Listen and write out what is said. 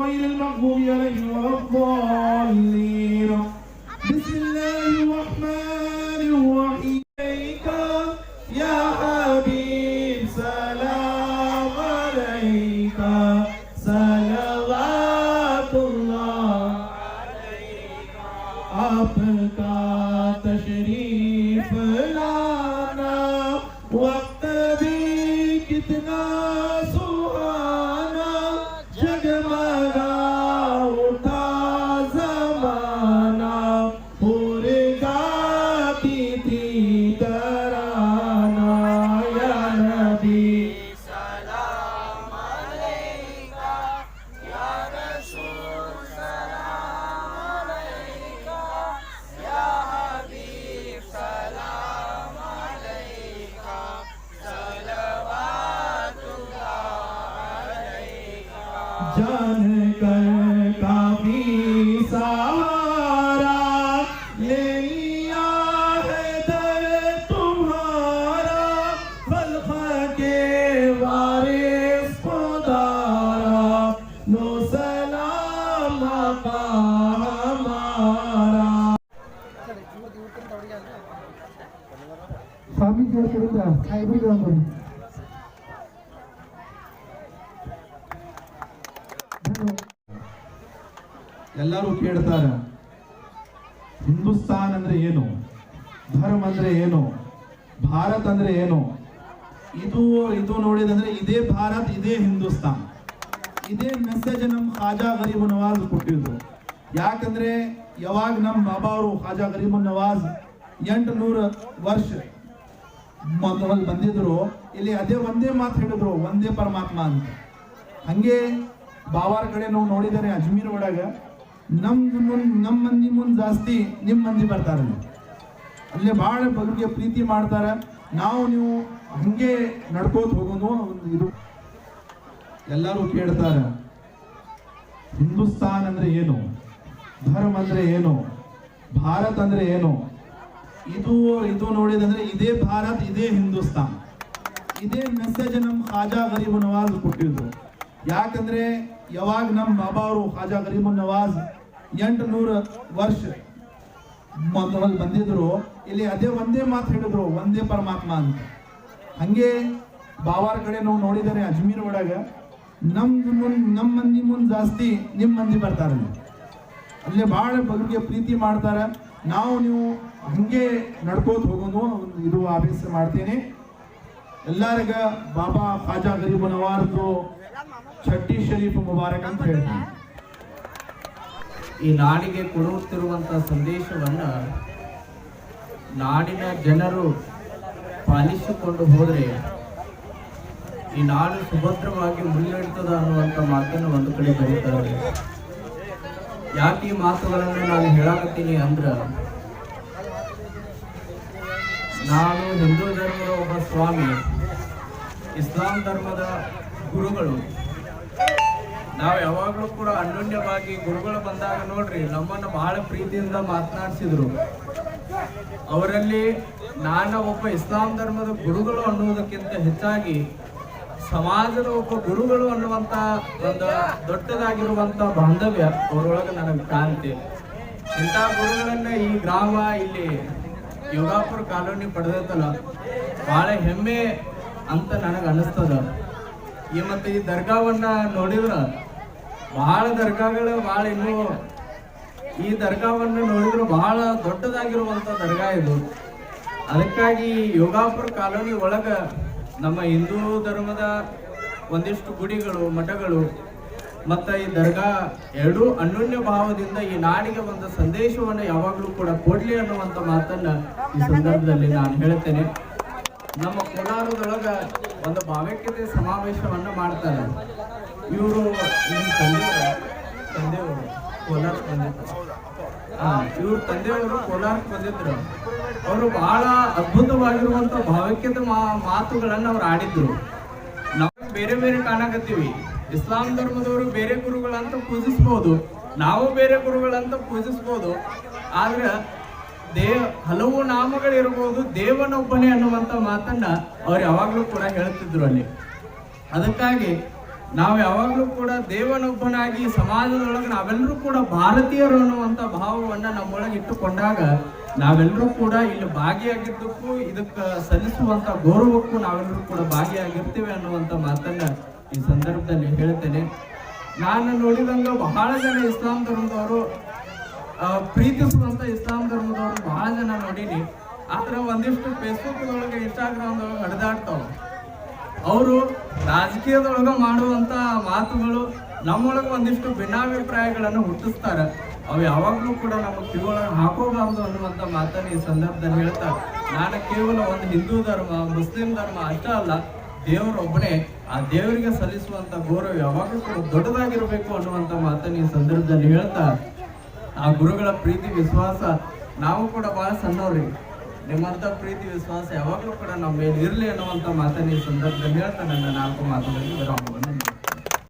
غير المغضوب عليهم ولا الضالين. بسم الله الرحمن الرحيم. يا حبيب سلام عليك. صلوات الله عليك. عبدك تشريف لنا وقت بيك تنام ಎಲ್ಲರೂ ಕೇಳ್ತಾರ, ಹಿಂದೂಸ್ತಾನ್ ಅಂದ್ರೆ ಏನು? ಧರ್ಮ ಅಂದ್ರೆ ಏನು? ಭಾರತ ಅಂದ್ರೆ ಏನು? ಇದು ಇದು ನೋಡಿದಂದ್ರೆ ಇದೇ ಭಾರತ್, ಇದೇ ಹಿಂದೂಸ್ತಾನ್. ಇದೇ ಮೆಸೇಜ್ ನಮ್ಮ ಖಾಜಾ ಗರೀಬ್ ನವಾಜ್ ಕೊಟ್ಟಿದ್ರು. ಯಾಕಂದ್ರೆ ಯಾವಾಗ ನಮ್ಮ ಬಾಬಾ ಅವರು ಖಾಜಾ ಗರೀಬ್ ನವಾಜ್ ಎಂಟು ನೂರು ವರ್ಷ ಮೊದಲು ಬಂದಿದ್ರು, ಇಲ್ಲಿ ಅದೇ ಒಂದೇ ಮಾತು ಹೇಳಿದ್ರು, ಒಂದೇ ಪರಮಾತ್ಮ ಅಂತ. ಹಂಗೆ ಬಾಬಾರ ಕಡೆ ನಾವು ನೋಡಿದರೆ ಅಜ್ಮೀರ್ ಒಳಗ, ನಮ್ದು ಮುಂದ್ ನಮ್ಮ ಮಂದಿ ಮುಂದ್ ಜಾಸ್ತಿ ನಿಮ್ಮ ಮಂದಿ ಬರ್ತಾರೆ ಅಲ್ಲಿ ಭಾಳ ಬದುಕಿಗೆ ಪ್ರೀತಿ ಮಾಡ್ತಾರೆ. ನಾವು ನೀವು ಹಂಗೆ ನಡ್ಕೋತ ಹೋಗೋದು ಒಂದು ಇದು. ಎಲ್ಲರೂ ಕೇಳ್ತಾರೆ. ಹಿಂದೂಸ್ತಾನ್ ಅಂದ್ರೆ ಏನು? ಧರ್ಮ ಅಂದ್ರೆ ಏನು? ಭಾರತ್ ಅಂದ್ರೆ ಏನು? ಇದು ಇದು ನೋಡಿದಂದ್ರೆ ಇದೇ ಭಾರತ್, ಇದೇ ಹಿಂದೂಸ್ತಾನ್. ಇದೇ ಮೆಸೇಜ್ ನಮ್ಮ ಖಾಜಾ ಗರೀಬ್ ನವಾಜ್ ಕೊಟ್ಟಿದ್ರು ಯಾಕಂದ್ರೆ ಯಾವಾಗ ನಮ್ಮ ಬಾಬಾ ಅವರು ಖಾಜಾ ಗರೀಬ್ ನವಾಜ್ ಎಂಟು ನೂರು ವರ್ಷ ಮೊದಲು ಬಂದಿದ್ರು, ಇಲ್ಲಿ ಅದೇ ಒಂದೇ ಮಾತು ಹೇಳಿದ್ರು, ಒಂದೇ ಪರಮಾತ್ಮ ಅಂತ. ಹಂಗೆ ಬಾಬಾರ ಕಡೆ ನಾವು ನೋಡಿದರೆ ಅಜ್ಮೀರ್ ಒಳಗ. ನಮ್ದು ಮುಂದ್ ನಮ್ಮ ಮಂದಿ ಮುಂದ್ ಜಾಸ್ತಿ ನಿಮ್ಮ ಮಂದಿ ಬರ್ತಾರ ಅಲ್ಲಿ. ಭಾಳ ಬದುಕಿಗೆ ಪ್ರೀತಿ ಮಾಡ್ತಾರ. ನಾವು ನೀವು ಹಂಗೆ ನಡ್ಕೋತ ಹೋಗೋದು ಒಂದು ಇದು ಆಫೀಸ್ ಮಾಡ್ತೀನಿ. ಎಲ್ಲರಿಗ ಬಾಬಾ ಖಾಜಾ ಗರೀಬ್ ನವಾರ್ದು ಛಟ್ಟಿ ಶರೀಫ್ ಮುಬಾರಕ್ ಅಂತ ಹೇಳ್ತೀನಿ. ಈ ನಾಡಿಗೆ ಕೊಡುತ್ತಿರುವಂಥ ಸಂದೇಶವನ್ನ ನಾಡಿನ ಜನರು ಪಾಲಿಸಿಕೊಂಡು ಹೋದರೆ ಈ ನಾಡು ಸುಭದ್ರವಾಗಿ ಮುನ್ನಡೆತದ ಅನ್ನುವಂಥ ಮಾತನ್ನು ಒಂದು ಕಡೆ ಬರೀತಾರೆ ಯಾಕೆ ಈ ಮಾತುಗಳನ್ನು ನಾನು ಹೇಳಾಕತ್ತೀನಿ ಅಂದ್ರ, ನಾನು ಹಿಂದೂ ಧರ್ಮದ ಒಬ್ಬ ಸ್ವಾಮಿ, ಇಸ್ಲಾಂ ಧರ್ಮದ ಗುರುಗಳು. ನಾವು ಯಾವಾಗಲೂ ಕೂಡ ಅನ್ಯೋನ್ಯವಾಗಿ ಗುರುಗಳು ಬಂದಾಗ ನೋಡ್ರಿ, ನಮ್ಮನ್ನು ಬಹಳ ಪ್ರೀತಿಯಿಂದ ಮಾತನಾಡಿಸಿದ್ರು. ಅವರಲ್ಲಿ ನಾನು ಒಬ್ಬ ಇಸ್ಲಾಂ ಧರ್ಮದ ಗುರುಗಳು ಅನ್ನುವುದಕ್ಕಿಂತ ಹೆಚ್ಚಾಗಿ ಸಮಾಜದ ಒಬ್ಬ ಗುರುಗಳು ಅನ್ನುವಂತ ಒಂದು ದೊಡ್ಡದಾಗಿರುವಂತ ಬಾಂಧವ್ಯ ಅವರೊಳಗೆ ನನಗೆ ಕಾಣ್ತಿ ಇಂಥ ಗುರುಗಳನ್ನ ಈ ಗ್ರಾಮ ಇಲ್ಲಿ ಯೋಗಾಪುರ ಕಾಲೋನಿ ಪಡೆದೈತಲ್ಲ ಬಹಳ ಹೆಮ್ಮೆ ಅಂತ ನನಗೆ ಅನಿಸ್ತದ ಈ ಮತ್ತೆ ಈ ದರ್ಗಾವನ್ನ ನೋಡಿದ್ರ ಬಹಳ ದರ್ಗಾಗಳು ಬಹಳ ಇನ್ನೂ ಈ ದರ್ಗಾವನ್ನ ನೋಡಿದ್ರು ಬಹಳ ದೊಡ್ಡದಾಗಿರುವಂತ ದರ್ಗಾ ಇದು. ಅದಕ್ಕಾಗಿ ಯೋಗಾಪುರ ಕಾಲೋನಿ ಒಳಗ ನಮ್ಮ ಹಿಂದೂ ಧರ್ಮದ ಒಂದಿಷ್ಟು ಗುಡಿಗಳು, ಮಠಗಳು, ಮತ್ತು ಈ ದರ್ಗಾ ಎರಡೂ ಅನ್ಯೋನ್ಯ ಭಾವದಿಂದ ಈ ನಾಡಿಗೆ ಒಂದು ಸಂದೇಶವನ್ನು ಯಾವಾಗಲೂ ಕೂಡ ಕೊಡಲಿ ಅನ್ನುವಂಥ ಮಾತನ್ನು ಈ ಸಂದರ್ಭದಲ್ಲಿ ನಾನು ಹೇಳ್ತೇನೆ. ನಮ್ಮ ಕೋಲಾರದೊಳಗ ಒಂದು ಭಾವೈಕ್ಯತೆ ಸಮಾವೇಶವನ್ನು ಮಾಡ್ತಾರೆ. ಇವರು ನಿಮ್ಮ ತಂದೆಯವರು ತಂದೆಯವರು ಕೋಲಾರ ಬಂದಿದ್ರು. ಹಾಂ, ಇವ್ರ ತಂದೆಯವರು ಕೋಲಾರಕ್ಕೆ ಬಂದಿದ್ರು. ಅವರು ಬಹಳ ಅದ್ಭುತವಾಗಿರುವಂತ ಭಾವೈಕ್ಯತೆ ಮಾತುಗಳನ್ನು ಅವ್ರು ಆಡಿದ್ರು. ನಾವು ಬೇರೆ ಬೇರೆ ಕಾಣಕತ್ತೀವಿ. ಇಸ್ಲಾಂ ಧರ್ಮದವರು ಬೇರೆ ಗುರುಗಳಂತ ಪೂಜಿಸ್ಬೋದು. ನಾವು ಬೇರೆ ಗುರುಗಳಂತ ಪೂಜಿಸ್ಬೋದು. ಆದ್ರೆ ದೇ ಹಲವು ನಾಮಗಳಿರ್ಬೋದು, ದೇವನೊಬ್ಬನೇ ಅನ್ನುವಂಥ ಮಾತನ್ನ ಅವ್ರು ಯಾವಾಗಲೂ ಕೂಡ ಹೇಳ್ತಿದ್ರು ಅಲ್ಲಿ. ಅದಕ್ಕಾಗಿ ನಾವು ಯಾವಾಗಲೂ ಕೂಡ ದೇವನೊಬ್ಬನಾಗಿ ಸಮಾಜದೊಳಗೆ ನಾವೆಲ್ಲರೂ ಕೂಡ ಭಾರತೀಯರು ಅನ್ನುವಂಥ ಭಾವವನ್ನ ನಮ್ಮೊಳಗೆ ಇಟ್ಟುಕೊಂಡಾಗ ನಾವೆಲ್ಲರೂ ಕೂಡ ಇಲ್ಲಿ ಭಾಗಿಯಾಗಿದ್ದಕ್ಕೂ ಇದಕ್ಕೆ ಸಲ್ಲಿಸುವಂತ ಗೌರವಕ್ಕೂ ನಾವೆಲ್ಲರೂ ಕೂಡ ಭಾಗಿಯಾಗಿರ್ತೀವಿ ಅನ್ನುವಂಥ ಮಾತನ್ನ ಈ ಸಂದರ್ಭದಲ್ಲಿ ಹೇಳ್ತೇನೆ. ನಾನು ನೋಡಿದಂಗ ಬಹಳ ಜನ ಇಸ್ಲಾಂ ಧರ್ಮದವರು ಪ್ರೀತಿಸುವಂತ ಇಸ್ಲಾಂ ಧರ್ಮದವರು ಬಹಳ ಜನ ನೋಡೀನಿ. ಆತರ ಒಂದಿಷ್ಟು ಫೇಸ್ಬುಕ್ ಒಳಗೆ ಇನ್ಸ್ಟಾಗ್ರಾಮ್ ಒಳಗೆ ಹರಿದಾಡ್ತಾವ ಅವರು ರಾಜಕೀಯದೊಳಗ ಮಾಡುವಂತ ಮಾತುಗಳು ನಮ್ಮೊಳಗೆ ಒಂದಿಷ್ಟು ಭಿನ್ನಾಭಿಪ್ರಾಯಗಳನ್ನು ಹುಟ್ಟಿಸ್ತಾರ. ಅವು ಯಾವಾಗಲೂ ಕೂಡ ನಮ್ಮ ತಿಳುವಳ ಹಾಕೋಬಾರ್ದು ಅನ್ನುವಂತ ಮಾತನ್ನ ಈ ಸಂದರ್ಭದಲ್ಲಿ ಹೇಳ್ತಾ ನಾನು ಕೇವಲ ಒಂದು ಹಿಂದೂ ಧರ್ಮ, ಮುಸ್ಲಿಂ ಧರ್ಮ ಅಷ್ಟೇ ಅಲ್ಲ ದೇವರೊಬ್ಬನೇ ಆ ದೇವರಿಗೆ ಸಲ್ಲಿಸುವಂತ ಗೌರವ ಯಾವಾಗಲೂ ಕೂಡ ದೊಡ್ಡದಾಗಿರಬೇಕು ಅನ್ನುವಂತ ಮಾತನ್ನ ಈ ಸಂದರ್ಭದಲ್ಲಿ ಹೇಳ್ತಾ ಆ ಗುರುಗಳ ಪ್ರೀತಿ, ವಿಶ್ವಾಸ, ನಾವು ಕೂಡ ಬಹಳ ಸಣ್ಣವ್ರಿ. ನಿಮ್ಮಂತ ಪ್ರೀತಿ, ವಿಶ್ವಾಸ ಯಾವಾಗಲೂ ಕೂಡ ನಮ್ಮ ಮೇಲೆ ಇರಲಿ ಅನ್ನುವಂತ ಮಾತನ್ನ ಈ ಸಂದರ್ಭದಲ್ಲಿ ಹೇಳ್ತಾ ನನ್ನ ನಾಲ್ಕು ಮಾತುಗಳಿಗೆ ವಿರಾಮವನ್ನು